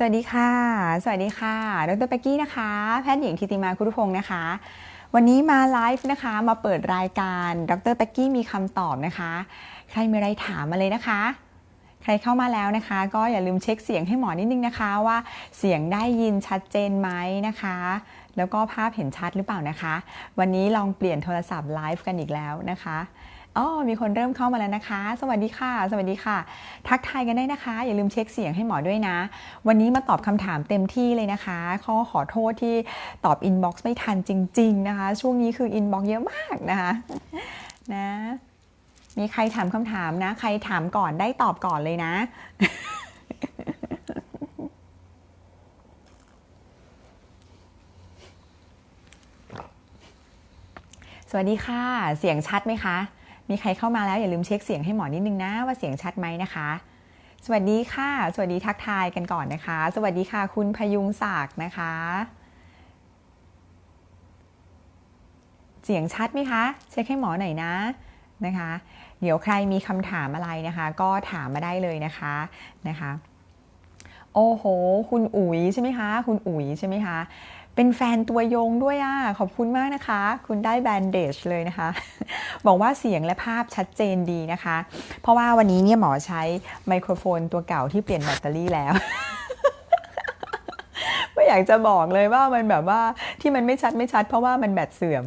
สวัสดีค่ะ สวัสดีค่ะ ดรเปกกี้นะคะ แพทย์หญิงทิติมาคุรุพงศ์นะคะ วันนี้มาไลฟ์นะคะ มาเปิดรายการ ดรเปกกี้มีคำตอบนะคะ ใครมีอะไรถามมาเลยนะคะ ใครเข้ามาแล้วนะคะ ก็อย่าลืมเช็คเสียงให้หมอนิดนึงนะคะ ว่าเสียงได้ยินชัดเจนไหมนะคะ แล้วก็ภาพเห็นชัดหรือเปล่านะคะ วันนี้ลองเปลี่ยนโทรศัพท์ไลฟ์กันอีกแล้วนะคะ อ๋อมีคนเริ่มเข้ามาแล้วนะคะ สวัสดีค่ะ สวัสดีค่ะ ทักทายกันได้นะคะ อย่าลืมเช็คเสียงให้หมอด้วยนะ วันนี้มาตอบคำถามเต็มที่เลยนะคะข้อขอโทษที่ตอบอินบ็อกซ์ไม่ทันจริง ๆ นะคะ ช่วงนี้คืออินบ็อกซ์เยอะมากนะคะนะมีใครถามคำถามนะ ใครถามก่อนได้ตอบก่อนเลยนะ สวัสดีค่ะ เสียงชัดไหมคะ มีใครเข้ามาแล้วอย่าลืมเช็คเสียงให้หมอนิดนึงนะ ว่าเสียงชัดไหมนะคะ สวัสดีค่ะ สวัสดีทักทายกันก่อนนะคะ สวัสดีค่ะ คุณพยุงศักดิ์นะคะ เสียงชัดไหมคะ เช็คให้หมอหน่อยนะนะคะ เดี๋ยวใครมีคำถามอะไรนะคะ ก็ถามมาได้เลยนะคะนะคะ โอ้โห คุณอุ๋ยใช่ไหมคะ คุณอุ๋ยใช่ไหมคะ เป็นแฟนตัวยงด้วยอะ ขอบคุณมากนะคะ คุณได้แบนเดจเลยนะคะ บอกว่าเสียงและภาพชัดเจนดีนะคะ เพราะว่าวันนี้เนี่ยหมอใช้ไมโครโฟนตัวเก่าที่เปลี่ยนแบตเตอรี่แล้วไม่อยากจะบอกเลยว่ามันแบบว่าที่มันไม่ชัดไม่ชัด เพราะว่ามันแบตเสื่อม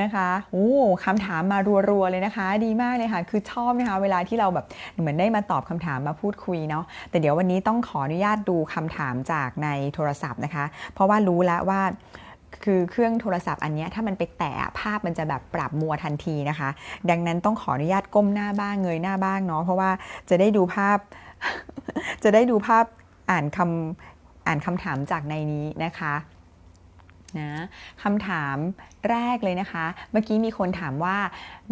นะคะโอ้คำถามมารัวๆเลยนะคะ ดีมากเลยค่ะ คือชอบนะคะ เวลาที่เราแบบเหมือนได้มาตอบคำถามมาพูดคุยเนาะ แต่เดี๋ยววันนี้ต้องขออนุญาตดูคำถามจากในโทรศัพท์นะคะ เพราะว่ารู้แล้วว่าคือเครื่องโทรศัพท์อันนี้ถ้ามันไปแตะภาพมันจะแบบปรับมัวทันทีนะคะ ดังนั้นต้องขออนุญาตก้มหน้าบ้างเงยหน้าบ้างเนาะเพราะว่าจะได้ดูภาพ จะได้ดูภาพอ่านคำอ่านคำถามจากในนี้นะคะ นะคำถามแรกเลยนะคะ เมื่อกี้มีคนถามว่า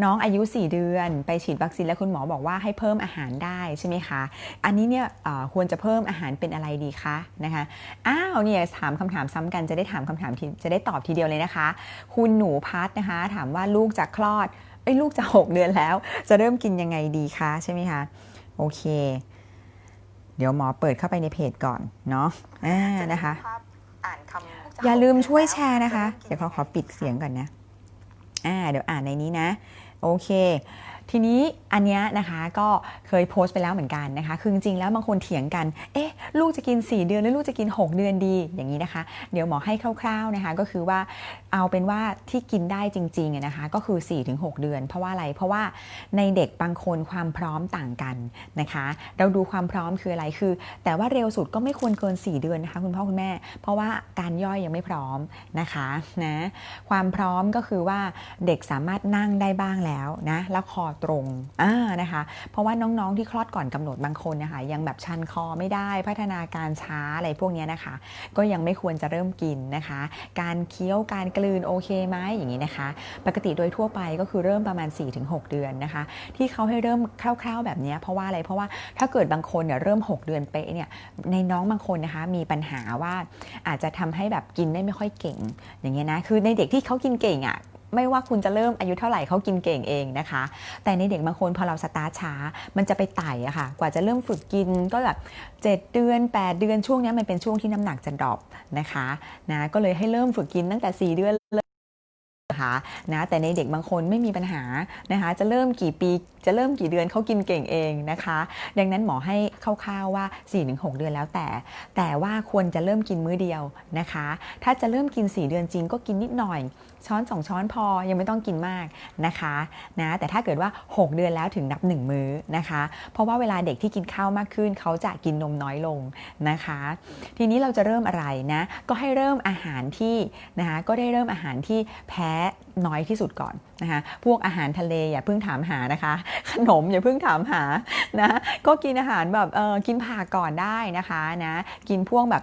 น้องอายุ 4 เดือนไปฉีดวัคซีนแล้วคุณหมอบอกว่าให้เพิ่มอาหารได้ใช่ไหมคะ อันนี้เนี่ยควรจะเพิ่มอาหารเป็นอะไรดีคะนะคะอ้าวเนี่ยถามคำถามซ้ำกันจะได้ถามคำถามทีจะได้ตอบทีเดียวเลยนะคะ คุณหนูพัดนะคะ ถามว่าลูกจะคลอดเอ้ลูกจะ 6 เดือนแล้ว จะเริ่มกินยังไงดีคะใช่ไหมคะโอเค เดี๋ยวหมอเปิดเข้าไปในเพจก่อนเนาะนะคะอ่านคำ อย่าลืมช่วยแชร์นะคะ เดี๋ยวขอขอปิดเสียงก่อนนะ อ่า เดี๋ยวอ่านในนี้นะ โอเค ทีนี้อันนี้นะคะก็เคยโพสต์ไปแล้วเหมือนกันนะคะ คือจริงๆแล้วบางคนเถียงกัน เอ๊ะ ลูกจะกิน 4 เดือนหรือลูกจะกิน 6 เดือนดี อย่างนี้นะคะ เดี๋ยวหมอให้คร่าวๆนะคะ ก็คือว่าเอาเป็นว่าที่กินได้จริงๆนะคะ ก็คือ 4-6 เดือน เพราะว่าอะไร เพราะว่าในเด็กบางคนความพร้อมต่างกันนะคะ เราดูความพร้อมคืออะไร คือ แต่ว่าเร็วสุดก็ไม่ควรเกิน 4 เดือนนะคะคุณพ่อคุณแม่ เพราะว่าการย่อยยังไม่พร้อมนะคะนะ ความพร้อมก็คือว่าเด็กสามารถนั่งได้บ้างแล้วนะ แล้วคอตรงอ่านะคะ เพราะว่าน้องๆที่คลอดก่อนกำหนดบางคนนะคะยังแบบชันคอไม่ได้พัฒนาการช้าอะไรพวกเนี้ยนะคะ ก็ยังไม่ควรจะเริ่มกินนะคะ การเคี้ยวการกลืนโอเคไหมอย่างนี้นะคะ ปกติโดยทั่วไปก็คือเริ่มประมาณ 4-6 เดือนนะคะ ที่เขาให้เริ่มคร่าว ๆแบบเนี้ยเพราะว่าอะไรเพราะว่าถ้าเกิดบางคนเนี่ยเริ่ม 6 เดือนเป๊ะเนี่ยในน้องบางคนนะคะมีปัญหาว่าอาจจะทำให้แบบกินได้ไม่ค่อยเก่ง อย่างเงี้ยนะคือในเด็กที่เขากินเก่งอะ ไม่ว่าคุณจะเริ่มอายุเท่าไหร่เขากินเก่งเองนะคะ แต่ในเด็กบางคนพอเราสตาร์ทช้า มันจะไปไต่อะค่ะ กว่าจะเริ่มฝึกกินก็แบบ7เดือน 8 เดือนช่วงนี้มันเป็นช่วงที่น้ำหนักจะดรอปนะคะนะก็เลยให้เริ่มฝึกกินตั้งแต่ 4 เดือนเลยนะคะนะแต่ในเด็กบางคนไม่มีปัญหานะคะจะเริ่มกี่ปีจะเริ่มกี่เดือนเขากินเก่งเองนะคะ ดังนั้นหมอให้คร่าวๆว่า 4-6 เดือนแล้วแต่ แต่ว่าควรจะเริ่มกินมื้อเดียวนะคะ ถ้าจะเริ่มกิน 4 เดือนจริงก็กินนิดหน่อยช้อน2ช้อนพอยังไม่ต้องกินมากนะคะนะแต่ถ้าเกิดว่า 6 เดือนแล้วถึงนับ 1 มื้อนะคะ เพราะว่าเวลาเด็กที่กินข้าวมากขึ้น เขาจะกินนมน้อยลงนะคะ ทีนี้เราจะเริ่มอะไรนะก็ให้เริ่มอาหารที่นะคะก็ได้เริ่มอาหารที่แพ้ น้อยที่สุดก่อนนะคะพวกอาหารทะเลอย่าเพิ่งถามหานะคะ ขนมอย่าเพิ่งถามหานะก็กินอาหารแบบเออกินผักก่อนได้นะคะนะกินพวกแบบ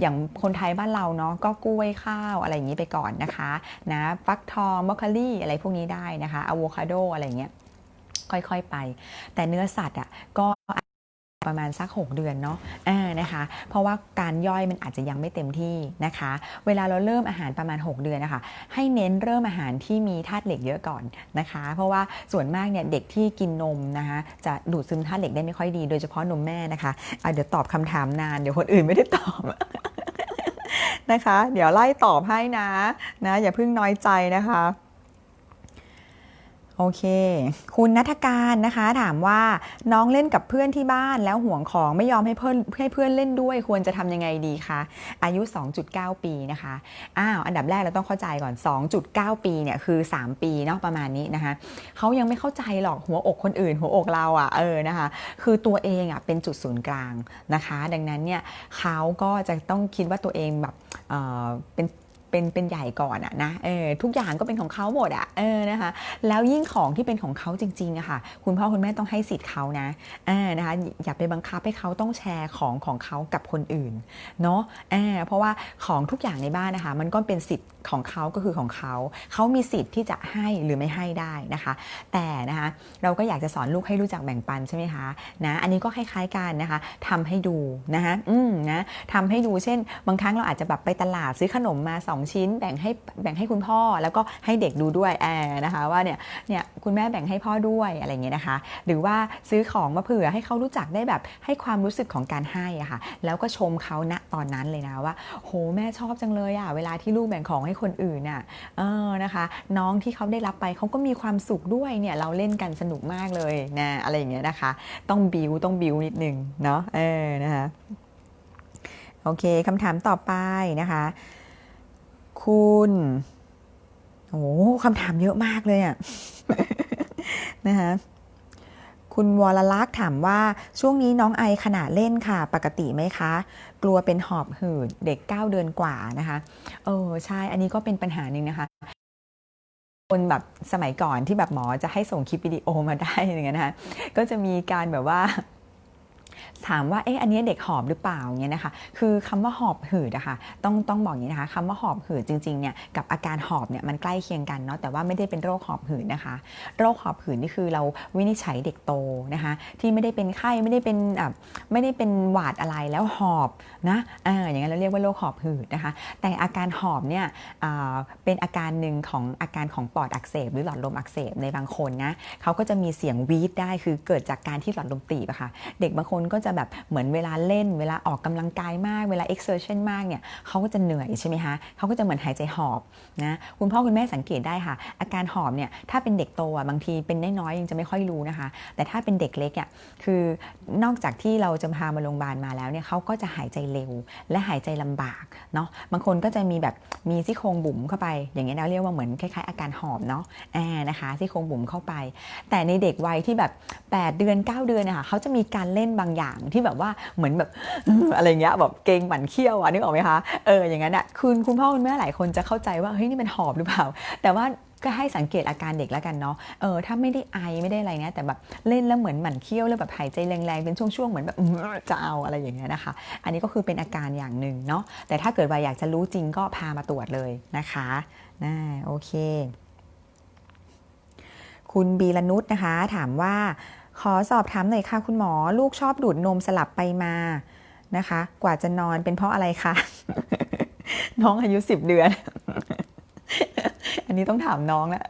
อย่างคนไทยบ้านเราเนาะก็กล้วยข้าวอะไรอย่างนี้ไปก่อนนะคะนะฟักทองบรอกโคลี่อะไรพวกนี้ได้นะคะอะโวคาโดอะไรอย่างเงี้ยค่อยๆไป แต่เนื้อสัตว์อะก็ ประมาณสัก 6 เดือนเนาะนะคะ เพราะว่าการย่อยมันอาจจะยังไม่เต็มที่นะคะ เวลาเราเริ่มอาหารประมาณ 6 เดือนนะคะ ให้เน้นเริ่มอาหารที่มีธาตุเหล็กเยอะก่อนนะคะ เพราะว่าส่วนมากเนี่ยเด็กที่กินนมนะคะจะดูดซึมธาตุเหล็กได้ไม่ค่อยดีโดยเฉพาะนมแม่นะคะะเดี๋ยวตอบคำถามนานเดี๋ยวคนอื่นไม่ได้ตอบนะคะ เดี๋ยวไล่ตอบให้นะนะอย่าเพิ่งน้อยใจนะคะ โอเค คุณนัทการนะคะ ถามว่าน้องเล่นกับเพื่อนที่บ้านแล้วห่วงของไม่ยอมให้เพื่อนให้เพื่อนเล่นด้วย ควรจะทำยังไงดีคะอายุ 2.9 ปีนะคะอ้าวอันดับแรกเราต้องเข้าใจก่อน 2.9 ปีเนี่ยคือ 3 ปีเนาะประมาณนี้นะคะเขายังไม่เข้าใจหรอกหัวอกคนอื่น หัวอกเราอะ่ะเออนะคะ คือตัวเองอะ่ะเป็นจุดศูนย์กลางนะคะ ดังนั้นเนี่ยเขาก็จะต้องคิดว่าตัวเองแบบเเป็น เป็นเป็นใหญ่ก่อนอะนะเออทุกอย่างก็เป็นของเขาหมดอะเออนะคะแล้วยิ่งของที่เป็นของเขาจริงๆอะค่ะ คุณพ่อคุณแม่ต้องให้สิทธิ์เขานะเออนะคะอย่าไปบังคับให้เขาต้องแชร์ของของเขากับคนอื่นเนาะเออเพราะว่าของทุกอย่างในบ้านนะคะมันก็เป็นสิทธิ์ของเขาก็คือของเขาเขามีสิทธิ์ที่จะให้หรือไม่ให้ได้นะคะ แต่นะคะเราก็อยากจะสอนลูกให้รู้จักแบ่งปันใช่ไหมคะนะอันนี้ก็คล้ายๆกันนะคะทำให้ดูนะคะอืมนะทำให้ดูเช่น บางครั้งเราอาจจะแบบไปตลาดซื้อขนมมา2ชิ้นแบ่งให้แบ่งให้คุณพ่อแล้วก็ให้เด็กดูด้วยแอบนะคะว่าเนี่ยเนี่ยคุณแม่แบ่งให้พ่อด้วยอะไรอย่างเงี้ยนะคะ หรือว่าซื้อของมาเผื่อให้เขารู้จักได้แบบให้ความรู้สึกของการให้อะค่ะแล้วก็ชมเขาณตอนนั้นเลยนะว่า โหแม่ชอบจังเลยอะเวลาที่ลูกแบ่งของให้คนอื่นอะเออนะคะ น้องที่เขาได้รับไปเขาก็มีความสุขด้วยเนี่ยเราเล่นกันสนุกมากเลยนะอะไรอย่างเงี้ยนะคะ ต้องบิวต้องบิวนิดนึงเนาะเออนะคะโอเคคำถามต่อไปนะคะ คุณโอ้คำถามเยอะมากเลยอะนะคะคุณวรลักษ์ถามว่าช่วงนี้น้องไอขนาดเล่นค่ะ ปกติไหมคะ กลัวเป็นหอบหืดเด็ก 9 เดือนกว่านะคะ เออใช่อันนี้ก็เป็นปัญหาหนึ่งนะคะ คนแบบสมัยก่อนที่แบบหมอจะให้ส่งคลิปวิดีโอมาได้อย่างเงี้ยนะคะก็จะมีการแบบว่า ถามว่าเอ๊ะอันนี้เด็กหอบหรือเปล่าเงี้ยนะคะคือคำว่าหอบหืดอะค่ะต้องต้องบอกอย่างนี้นะคะคำว่าหอบหืดจริงๆเนี่ยกับอาการหอบเนี่ยมันใกล้เคียงกันเนาะแต่ว่าไม่ได้เป็นโรคหอบหืดนะคะ โรคหอบหืดนี่คือเราวินิจฉัยเด็กโตนะคะที่ไม่ได้เป็นไข้ไม่ได้เป็นแบบไม่ได้เป็นหวาดอะไรแล้วหอบนะอ่าอย่างนั้นเราเรียกว่าโรคหอบหืดนะคะ แต่อาการหอบเนี่ยเป็นอาการหนึ่งของอาการของปอดอักเสบ หรือหลอดลมอักเสบในบางคนนะเขาก็จะมีเสียงวีดได้คือเกิดจากการที่หลอดลมตีบอะค่ะเด็กบางคนก็จะแบบเหมือนเวลาเล่น เวลาออกกำลังกายมาก เวลา exertion มากเนี่ยเขาก็จะเหนื่อยใช่ไหมคะเขาก็จะเหมือนหายใจหอบนะคุณพ่อคุณแม่สังเกตได้ค่ะ อาการหอบเนี่ยถ้าเป็นเด็กโตอะบางทีเป็นน้อยๆยังจะไม่ค่อยรู้นะคะ แต่ถ้าเป็นเด็กเล็กอะคือนอกจากที่เราจะพามาโรงพยาบาลมาแล้วเนี่ยเขาก็จะหายใจเร็ว และหายใจลำบากเนาะบางคนก็จะมีแบบมีซี่โครงบุ๋มเข้าไป อย่างเงี้ยเราเรียกว่าเหมือนคล้ายๆ อาการหอบเนาะแอ่านะคะซี่โครงบุ๋มเข้าไป แต่ในเด็กวัยที่แบบ 8 เดือน 9 เดือนนะคะเขาจะมีการเล่นบางอย่างย่างที่แบบว่าเหมือนแบบอะไรเงี้ยแบบเกงหมันเขี้ยวอะนึกออกไหมคะเอออย่างนั้นอะคุณคุณพ่อคุณแม่หลายคนจะเข้าใจว่าเฮ้ยนี่มันหอบหรือเปล่า แต่ว่าก็ให้สังเกตอาการเด็กแล้วกันเนาะ เออ ถ้าไม่ได้ไอไม่ได้อะไรเนี้ยแต่แบบเล่นแล้วเหมือนหมันเขี้ยวแล้วแบบหายใจแรงๆ เป็นช่วงๆ เหมือนแบบจะเอาอะไรอย่างเงี้ยนะคะ อันนี้ก็คือเป็นอาการอย่างหนึ่งเนาะ แต่ถ้าเกิดว่าอยากจะรู้จริงก็พามาตรวจเลยนะคะน่าโอเค คุณบีรนุชนะคะ ถามว่า ขอสอบถามหน่อยค่ะคุณหมอ ลูกชอบดูดนมสลับไปมานะคะ กว่าจะนอนเป็นเพราะอะไรคะน้องอายุสิบเดือน อันนี้ต้องถามน้องนะ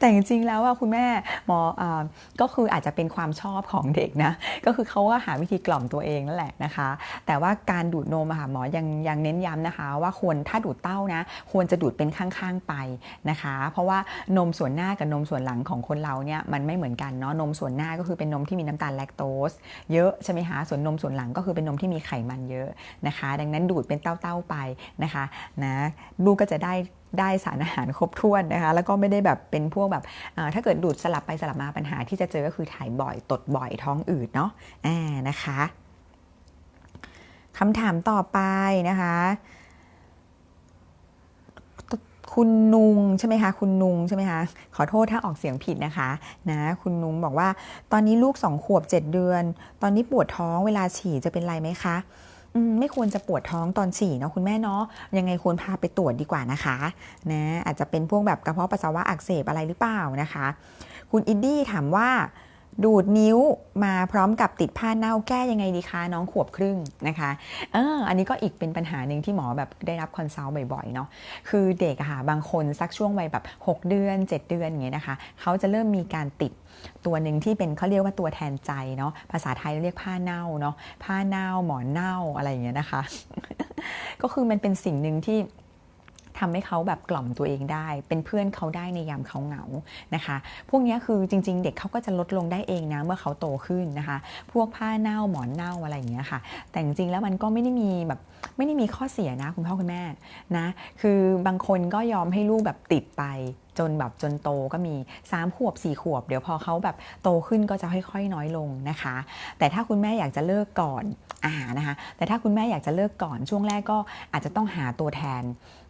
แต่จริงๆแล้วว่าคุณแม่หมออาก็คืออาจจะเป็นความชอบของเด็กนะก็คือเขาก็หาวิธีกล่อมตัวเองนั่นแหละนะคะ แต่ว่าการดูดนมอะค่ะหมอยังยังเน้นย้ำนะคะ ว่าควรถ้าดูดเต้านะควรจะดูดเป็นข้างๆไปนะคะ เพราะว่านมส่วนหน้ากับนมส่วนหลังของคนเราเนี่ยมันไม่เหมือนกันเนาะนมส่วนหน้าก็คือเป็นนมที่มีน้ำตาลแลคโตสเยอะใช่ไหมคะส่วนนมส่วนหลังก็คือเป็นนมที่มีไขมันเยอะนะคะ ดังนั้นดูดเป็นเต้าๆไปนะคะนะลูกก็จะได้ ได้สารอาหารครบถ้วนนะคะ แล้วก็ไม่ได้แบบเป็นพวกแบบถ้าเกิดดูดสลับไปสลับมาปัญหาที่จะเจอก็คือถ่ายบ่อยตดบ่อยท้องอืดเนาะอ่านะคะคำถามต่อไปนะคะคุณนุงใช่ไหมคะคุณนุงใช่ไหมคะขอโทษถ้าออกเสียงผิดนะคะนะคุณนุงบอกว่าตอนนี้ลูกสองขวบเจ็ดเดือน ตอนนี้ปวดท้องเวลาฉี่จะเป็นไรไหมคะ ไม่ควรจะปวดท้องตอนฉี่เนาะคุณแม่เนาะยังไงควรพาไปตรวจดีกว่านะคะนะอาจจะเป็นพวกแบบกระเพาะปัสสาวะอักเสบอะไรหรือเปล่านะคะ คุณอินดี้ถามว่า ดูดนิ้วมาพร้อมกับติดผ้าเน่าแก้ยังไงดีคะน้องขวบครึ่งนะคะเอออันนี้ก็อีกเป็นปัญหาหนึ่งที่หมอแบบได้รับคอนซัลท์บ่อยๆเนาะคือเด็กอะค่ะบางคนสักช่วงวัยแบบ 6 เดือน 7 เดือนอย่างเงี้ยนะคะเขาจะเริ่มมีการติดตัวหนึ่งที่เป็นเขาเรียกว่าตัวแทนใจเนาะภาษาไทยเรียกผ้าเน่าเนาะผ้าเน่าหมอนเน่าอะไรอย่างเงี้ยนะคะ ก็คือมันเป็นสิ่งหนึ่งที่ ทำให้เขาแบบกล่อมตัวเองได้ เป็นเพื่อนเขาได้ในยามเขาเหงานะคะ พวกนี้คือจริง ๆ เด็กเขาก็จะลดลงได้เองนะเมื่อเขาโตขึ้นนะคะ พวกผ้าเน่าหมอนเน่าอะไรอย่างเงี้ยค่ะ แต่จริงๆแล้วมันก็ไม่ได้มีแบบไม่ได้มีข้อเสียนะคุณพ่อคุณแม่นะคือบางคนก็ยอมให้ลูกแบบติดไป จนแบบจนโตก็มี 3 ขวบ 4 ขวบ เดี๋ยวพอเขาแบบโตขึ้นก็จะค่อยๆ น้อยลงนะคะ แต่ถ้าคุณแม่อยากจะเลิกก่อนอ่านะคะ แต่ถ้าคุณแม่อยากจะเลิกก่อนช่วงแรกก็อาจจะต้องหาตัวแทน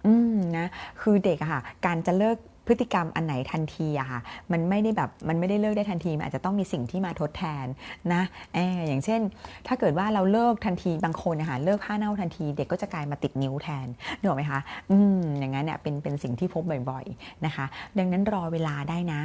อืมนะคือเด็กอะค่ะ การจะเลิก พฤติกรรมอันไหนทันทีอะค่ะมันไม่ได้แบบมันไม่ได้เลิกได้ทันทีมันอาจจะต้องมีสิ่งที่มาทดแทนนะเอออย่างเช่น ถ้าเกิดว่าเราเลิกทันทีบางคนนะคะเลิกผ้าเน่าทันที เด็กก็จะกลายมาติดนิ้วแทนนึกออกไหมคะอืมอย่างนั้นเนี่ยเป็นเป็นสิ่งที่พบบ่อยๆนะคะ ดังนั้นรอเวลาได้นะ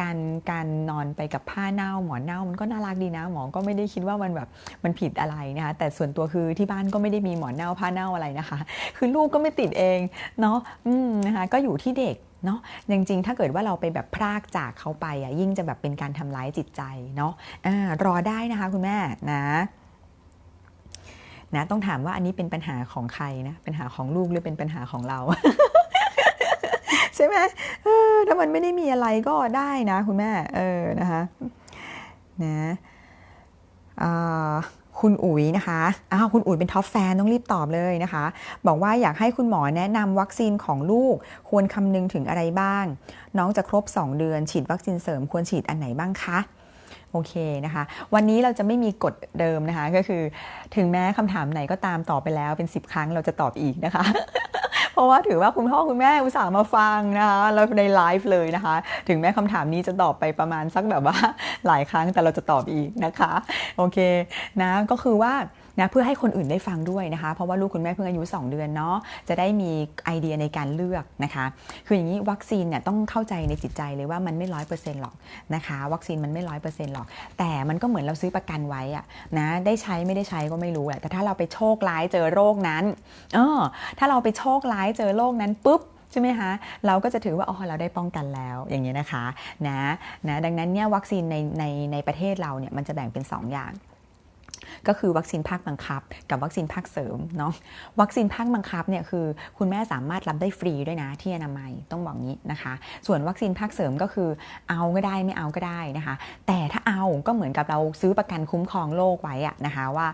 การการนอนไปกับผ้าเน่าหมอนเน่ามันก็น่ารักดีนะ หมอก็ไม่ได้คิดว่ามันแบบมันผิดอะไรนะคะแต่ส่วนตัวคือที่บ้านก็ไม่ได้มีหมอนเน่าผ้าเน่าอะไรนะคะ คือลูกก็ไม่ติดเองเนาะอืมนะคะก็อยู่ที่เด็ก เนาะจริงๆ ถ้าเกิดว่าเราไปแบบพรากจากเขาไปอะยิ่งจะแบบเป็นการทำร้ายจิตใจเนาะอ่ารอได้นะคะคุณแม่นะนะต้องถามว่าอันนี้เป็นปัญหาของใครนะปัญหาของลูกหรือเป็นปัญหาของเรา ใช่ไหมถ้ามันไม่ได้มีอะไรก็ได้นะ คุณแม่ เออนะคะนะอ่า คุณอุ๋ยนะคะอ้าวคุณอุ๋ยเป็นท็อปแฟนต้องรีบตอบเลยนะคะ บอกว่าอยากให้คุณหมอแนะนำวัคซีนของลูก ควรคำนึงถึงอะไรบ้าง น้องจะครบ 2 เดือน ฉีดวัคซีนเสริมควรฉีดอันไหนบ้างคะโอเคนะคะ วันนี้เราจะไม่มีกฎเดิมนะคะ ก็คือ ถึงแม้คำถามไหนก็ตามตอบไปแล้วเป็น 10 ครั้งเราจะตอบอีกนะคะ เพราะว่าถือว่าคุณพ่อคุณแม่อุตส่าห์มาฟังนะคะแล้วในไลฟ์เลยนะคะ ถึงแม้คำถามนี้จะตอบไปประมาณสักแบบว่าหลายครั้งแต่เราจะตอบอีกนะคะ โอเคนะก็คือว่า นะเพื่อให้คนอื่นได้ฟังด้วยนะคะ เพราะว่าลูกคุณแม่เพิ่งอายุ 2 เดือนเนาะจะได้มีไอเดียในการเลือกนะคะ คืออย่างนี้วัคซีนเนี่ยต้องเข้าใจในจิตใจเลยว่ามันไม่ร้อยเปอร์เซ็นต์หรอกนะคะวัคซีนมันไม่ร้อยเปอร์เซ็นต์หรอก แต่มันก็เหมือนเราซื้อประกันไว้อะนะได้ใช้ไม่ได้ใช้ก็ไม่รู้แหละแต่ถ้าเราไปโชคร้ายเจอโรคนั้นเออถ้าเราไปโชคร้ายเจอโรคนั้นปุ๊บใช่ไหมคะเราก็จะถือว่าอ๋อเราได้ป้องกันแล้วอย่างนี้นะคะนะนะดังนั้นเนี่ยวัคซีนในในในประเทศเราเนี่ยมันจะแบ่งเป็น 2 อย่าง ก็คือวัคซีนภาคบังคับ กับวัคซีนภาคเสริมเนาะวัคซีนภาคบังคับเนี่ยคือคุณแม่สามารถรับได้ฟรีด้วยนะที่อนามัยต้องบอกงี้นะคะ ส่วนวัคซีนภาคเสริมก็คือเอาก็ได้ไม่เอาก็ได้นะคะ แต่ถ้าเอาก็เหมือนกับเราซื้อประกันคุ้มครองโรคไว้อะนะคะว่า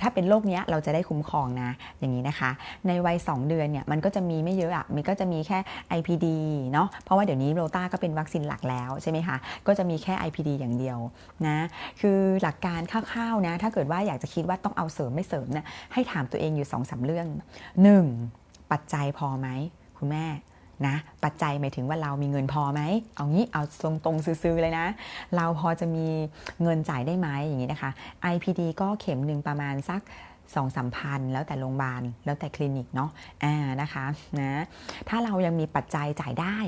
ถ้าเป็นโรคเนี้ยเราจะได้คุ้มครองนะอย่างนี้นะคะ ในวัย 2 เดือนเนี่ยมันก็จะมีไม่เยอะอะมันก็จะมีแค่ IPD เนาะเพราะว่าเดี๋ยวนี้โรต้าก็เป็นวัคซีนหลักแล้วใช่ไหมคะก็จะมีแค่ IPD อย่างเดียวนะคือหลักการคร่าวๆนะถ้าเกิดว่าอยากจะคิดว่าต้องเอาเสริมไม่เสริมเนี่ยให้ถามตัวเองอยู่2องสาเรื่อง 1. ปัจจัยพอไหมคุณแม่นะปัจจัยหมายถึงว่าเรามีเงินพอไหม เอางี้เอาตรงๆซื้อๆเลยนะ เราพอจะมีเงินจ่ายได้ไหมอย่างนี้นะคะ IPD ก็เข็มหนึ่งประมาณสักสองสามพันแล้วแต่โรงพยาบาลแล้วแต่คลินิกเนาะอ่านะคะนะถ้าเรายังมีปัจจัยจ่ายได้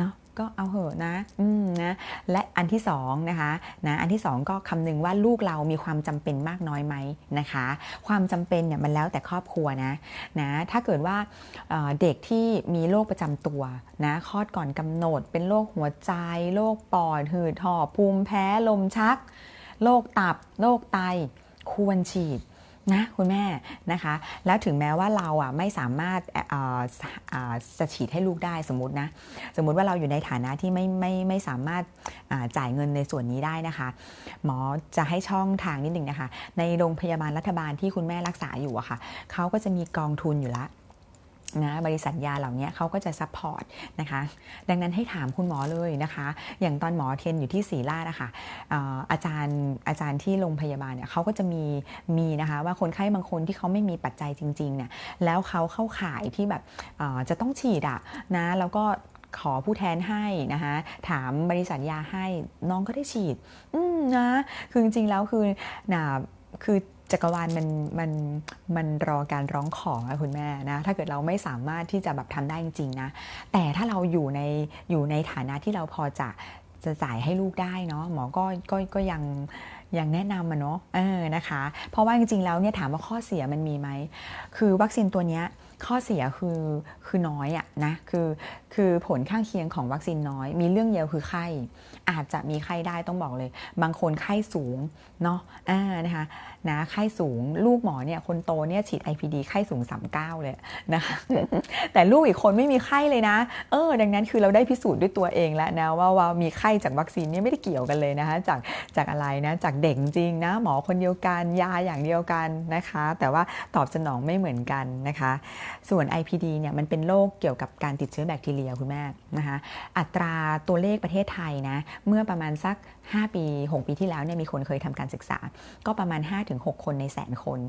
เนาะก็เอาเหอะนะอืมนะและอันที่สองนะคะนะอันที่สองก็คำนึงว่าลูกเรามีความจำเป็นมากน้อยไหมนะคะ ความจำเป็นเนี่ยมันแล้วแต่ครอบครัวนะนะถ้าเกิดว่าเเด็กที่มีโรคประจำตัวนะคลอดก่อนกำหนด เป็นโรคหัวใจโรคปอดหืดหอบภูมิแพ้ลมชักโรคตับโรคไตควรฉีด นะคุณแม่นะคะ แล้วถึงแม้ว่าเราอะไม่สามารถจะฉีดให้ลูกได้สมมตินะ สมมุติว่าเราอยู่ในฐานะที่ไม่ไม่ไม่สามารถจ่ายเงินในส่วนนี้ได้นะคะ หมอจะให้ช่องทางนิดหนึ่งนะคะ ในโรงพยาบาลรัฐบาลที่คุณแม่รักษาอยู่อะค่ะเขาก็จะมีกองทุนอยู่ละ นะบริษัทยาเหล่านี้เขาก็จะซัพพอร์ตนะคะ ดังนั้นให้ถามคุณหมอเลยนะคะ อย่างตอนหมอเทนอยู่ที่ศรีราชนะคะอาจารย์อาจารย์ที่โรงพยาบาลเนี่ยเขาก็จะมีมีนะคะ ว่าคนไข้บางคนที่เขาไม่มีปัจจัยจริงๆเนี่ยแล้วเขาเข้าข่ายที่แบบจะต้องฉีดอะนะแล้วก็ขอผู้แทนให้นะคะถามบริษัทยาให้น้องก็ได้ฉีด อืมนะคือจริงๆแล้วคือนะคือ จักรวาลมันมันมันรอการร้องขออะคุณแม่นะถ้าเกิดเราไม่สามารถที่จะแบบทำได้จริงๆนะแต่ถ้าเราอยู่ในอยู่ในฐานะที่เราพอจะจะจ่ายให้ลูกได้เนาะหมอก็ก็ก็ยังยังแนะนำอะเนาะเออนะคะ เพราะว่าจริงๆแล้วเนี่ยถามว่าข้อเสียมันมีไหมคือวัคซีนตัวเนี้ยข้อเสียคือคือน้อยอะนะคือคือผลข้างเคียงของวัคซีนน้อย มีเรื่องเดียวคือไข้อาจจะมีไข้ได้ต้องบอกเลย บางคนไข้สูงเนาะอ่านะคะนะไข้สูงลูกหมอเนี่ยคนโตเนี่ยฉีด IPD ไข้สูง 39 เลยนะคะแต่ลูกอีกคนไม่มีไข้เลยนะ เออ ดังนั้นคือเราได้พิสูจน์ด้วยตัวเองแล้วนะว่าว่ามีไข้จากวัคซีนเนี่ยไม่ได้เกี่ยวกันเลยนะคะจากจากอะไรนะจากเด็กจริงนะหมอคนเดียวกันยาอย่างเดียวกันนะคะ แต่ว่าตอบสนองไม่เหมือนกันนะคะ ส่วน IPD เนี่ยมันเป็นโรคเกี่ยวกับการติดเชื้อแบคทีเรียคุณแม่นะคะอัตราตัวเลขประเทศไทยนะเมื่อประมาณสัก 5 ปี 6 ปีที่แล้วเนี่ยมีคนเคยทำการศึกษา ก็ประมาณ 5-6 คนในแสนคน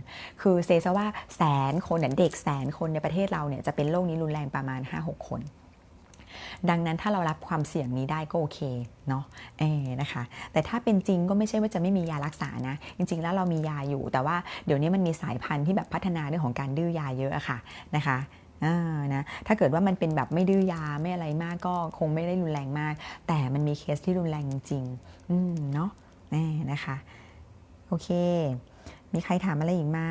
คือเซซะว่าแสนคนเนี่ยเด็กแสนคนในประเทศเราเนี่ยจะเป็นโรคนี้รุนแรงประมาณ 5-6 คนดังนั้นถ้าเรารับความเสี่ยงนี้ได้ก็โอเคเนาะเอนะคะ แต่ถ้าเป็นจริงก็ไม่ใช่ว่าจะไม่มียารักษานะ จริง ๆ แล้วเรามียาอยู่ แต่ว่าเดี๋ยวนี้มันมีสายพันธุ์ที่แบบพัฒนาเรื่องของการดื้อยาเยอะอะค่ะนะคะ นะถ้าเกิดว่ามันเป็นแบบไม่ดื้อยาไม่อะไรมากก็คงไม่ได้รุนแรงมาก แต่มันมีเคสที่รุนแรงจริงอืมเนาะนี่นะคะ โอเค มีใครถามอะไรอีกไหม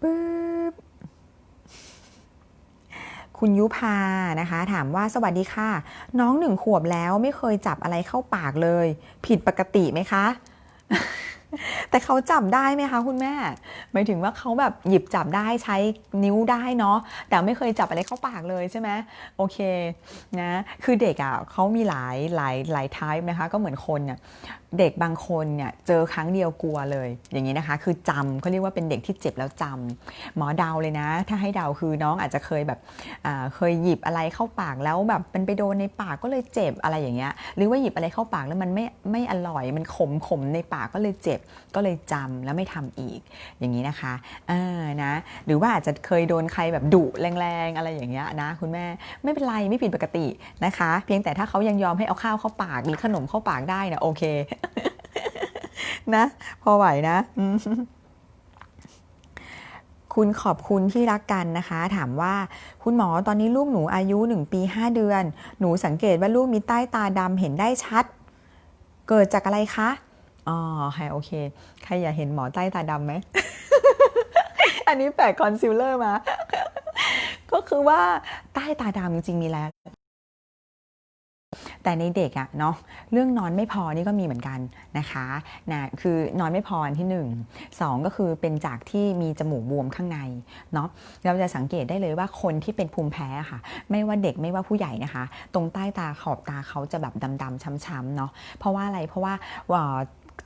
ปึ๊บคุณยุพานะคะ ถามว่าสวัสดีค่ะ น้องหนึ่งขวบแล้วไม่เคยจับอะไรเข้าปากเลย ผิดปกติไหมคะ แต่เขาจับได้ไหมคะคุณแม่ หมายถึงว่าเขาแบบหยิบจับได้ใช้นิ้วได้เนาะแต่ไม่เคยจับอะไรเข้าปากเลยใช่ไหมโอเคนะคือเด็กอะ่ะเขามีหลายหลายหลายทายนะคะ ก็เหมือนคนเนี่ยเด็กบางคนเนี่ยเจอครั้งเดียวกลัวเลย อย่างนี้นะคะ คือจำเขาเรียกว่าเป็นเด็กที่เจ็บแล้วจำหมอเดาเลยนะ ถ้าให้เดาคือน้องอาจจะเคยแบบเคยหยิบอะไรเข้าปากแล้วแบบเป็นไปโดนในปากก็เลยเจ็บอะไรอย่างเงี้ยหรือว่าหยิบอะไรเข้าปากแล้วมันไม่ไม่อร่อยมันขมขมในปากก็เลยเจ็บก็เลยจำแล้วไม่ทำอีกอย่างนี้นะคะเออนะหรือว่าอาจจะเคยโดนใครแบบดุแรงๆอะไรอย่างเงี้ยนะคุณแม่ไม่เป็นไรไม่ผิดปกตินะคะ เพียงแต่ถ้าเขายังยอมให้เอาข้าวเข้าปากหรือขนมเข้าปากได้นะโอเคนะพอไหวนะคุณขอบคุณที่รักกันนะคะ ถามว่าคุณหมอตอนนี้ลูกหนูอายุ 1 ปี 5 เดือน หนูสังเกตว่าลูกมีใต้ตาดำเห็นได้ชัด เกิดจากอะไรคะ อ๋อโอเค ใครอยากเห็นหมอใต้ตาดำไหม อันนี้แปะคอนซีลเลอร์มา ก็คือว่าใต้ตาดำจริงๆมีแล้วแต่ในเด็กอะเนาะเรื่องนอนไม่พอนี่ก็มีเหมือนกันนะคะนะคือนอนไม่พออันที่ 1 2 ก็คือเป็นจากที่มีจมูกบวมข้างในเนาะเราจะสังเกตได้เลยว่าคนที่เป็นภูมิแพ้ค่ะ ไม่ว่าเด็กไม่ว่าผู้ใหญ่นะคะ ตรงใต้ตาขอบตาเขาจะแบบดำๆช้ำๆเนาะเพราะว่าอะไรเพราะว่า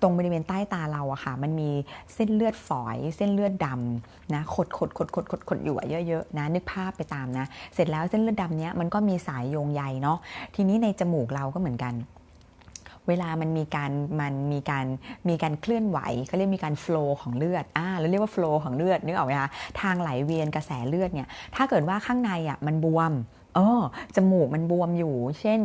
ตรงบริเวณใต้ตาเราอะค่ะ มันมีเส้นเลือดฝอย เส้นเลือดดำนะขดขดขดขดขดขดอยู่เยอะๆนะนึกภาพไปตามนะ เสร็จแล้วเส้นเลือดดำเนี้ยมันก็มีสายโยงใยเนาะทีนี้ในจมูกเราก็เหมือนกัน เวลามันมีการมันมีการมีการเคลื่อนไหวเขาเรียกมีการฟล์ของเลือดอ่าเราเรียกว่าฟล์ของเลือดนึกออกไหมคะทางไหลเวียนกระแสเลือดเนี่ยถ้าเกิดว่าข้างในอะมันบวม ออจมูกมันบวมอยู่ เช่น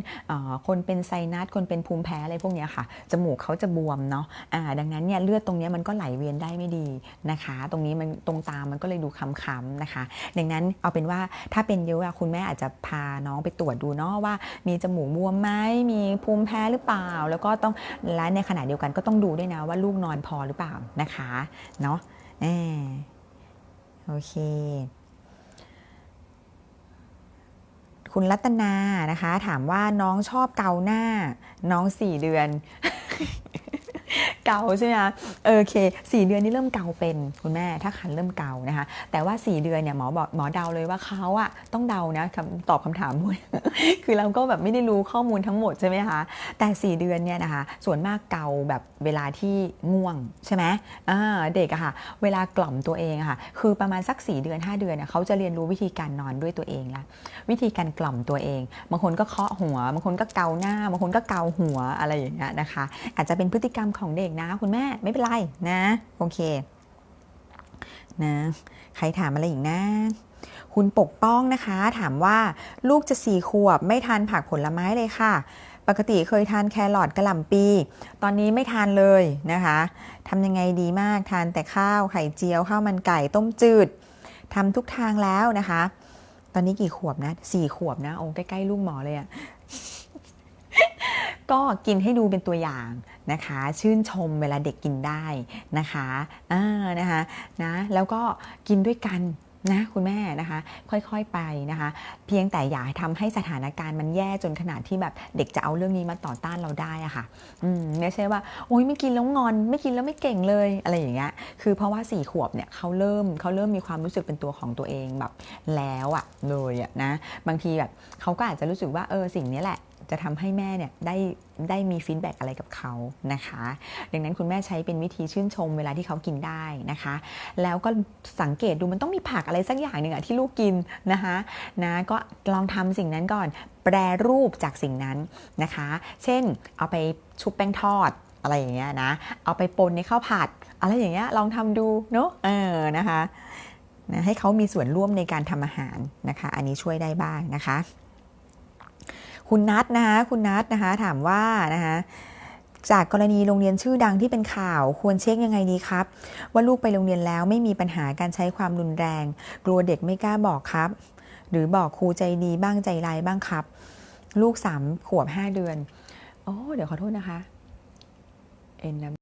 คนเป็นไซนัสคนเป็นภูมิแพ้อะไรพวกนี้ค่ะจมูกเขาจะบวมเนาะะดังนั้นเนี่ยเลือดตรงนี้มันก็ไหลเวียนได้ไม่ดีนะคะ ตรงนี้มันตรงตามมันก็เลยดูค้ำๆนะคะ ดังนั้นเอาเป็นว่าถ้าเป็นเยอะคุณแม่อาจจะพาน้องไปตรวจดูเนาะว่า มีจมูกบวมไหมมีภูมิแพ้หรือเปล่า แล้วก็ต้องและในขณะเดียวกันก็ต้องดูด้วยนะว่าลูกนอนพอหรือเปล่านะคะเนาะโอเค คุณรัตนานะคะ ถามว่าน้องชอบเกาหน้าน้องสี่เดือน เกาใช่ไหมคะโอเคสี่เดือนนี้เริ่มเกาเป็นคุณแม่ถ้าคันเริ่มเกานะคะ แต่ว่าสี่เดือนเนี่ยหมอบอกหมอเดาเลยว่าเขาอะต้องเดานะตอบคำถามด้วยคือเราก็แบบไม่ได้รู้ข้อมูลทั้งหมดใช่ไหมคะแต่สี่เดือนเนี่ยนะคะส่วนมากเกาแบบเวลาที่ง่วงใช่ไหมเด็กอะค่ะ เวลากล่อมตัวเองอะค่ะ คือประมาณสัก 4 เดือน 5 เดือนเนี่ยเขาจะเรียนรู้วิธีการนอนด้วยตัวเองละวิธีการกล่อมตัวเอง บางคนก็เคาะหัว บางคนก็เกาหน้า บางคนก็เกาหัวอะไรอย่างเงี้ยนะคะ อาจจะเป็นพฤติกรรมของเด็กนะ คุณแม่ไม่เป็นไรนะโอเคนะใครถามอะไรอีกนะ คุณปกป้องนะคะ ถามว่าลูกจะสี่ขวบไม่ทานผักผลไม้เลยค่ะ ปกติเคยทานแครอทกระหล่ำปี ตอนนี้ไม่ทานเลยนะคะทำยังไงดีมากทานแต่ข้าวไข่เจียวข้าวมันไก่ต้มจืดทำทุกทางแล้วนะคะ ตอนนี้กี่ขวบนะสี่ขวบนะโอ้ใกล้ๆลูกหมอเลยอะ ก็กินให้ดูเป็นตัวอย่างนะคะ ชื่นชมเวลาเด็กกินได้นะคะอ่านะคะนะแล้วก็กินด้วยกันนะคุณแม่นะคะ ค่อยๆไปนะคะ เพียงแต่อย่าทำให้สถานการณ์มันแย่จนขนาดที่แบบเด็กจะเอาเรื่องนี้มาต่อต้านเราได้อะค่ะอืมไม่ใช่ว่าโอ๊ยไม่กินแล้วงอนไม่กินแล้วไม่เก่งเลยอะไรอย่างเงี้ยคือเพราะว่าสี่ขวบเนี่ยเขาเริ่มเขาเริ่มมีความรู้สึกเป็นตัวของตัวเองแบบแล้วอะเลยอะนะบางทีแบบเขาก็อาจจะรู้สึกว่าเออสิ่งนี้แหละ จะทำให้แม่เนี่ยได้ได้มีฟีดแบ็กอะไรกับเขานะคะ ดังนั้นคุณแม่ใช้เป็นวิธีชื่นชมเวลาที่เขากินได้นะคะ แล้วก็สังเกตดูมันต้องมีผักอะไรสักอย่างหนึ่งอะที่ลูกกินนะคะนะก็ลองทำสิ่งนั้นก่อน แปรรูปจากสิ่งนั้นนะคะ เช่นเอาไปชุบแป้งทอดอะไรอย่างเงี้ยนะ เอาไปปนในข้าวผัด อะไรอย่างเงี้ยลองทำดูเนาะเออนะคะนะให้เขามีส่วนร่วมในการทำอาหารนะคะ อันนี้ช่วยได้บ้างนะคะ คุณนัทนะคะคุณนัทนะคะถามว่านะคะจากกรณีโรงเรียนชื่อดังที่เป็นข่าวควรเช็คยังไงดีครับ ว่าลูกไปโรงเรียนแล้วไม่มีปัญหาการใช้ความรุนแรง กลัวเด็กไม่กล้าบอกครับ หรือบอกครูใจดีบ้างใจร้ายบ้างครับ ลูกสามขวบห้าเดือนโอ้เดี๋ยวขอโทษนะคะเอ็น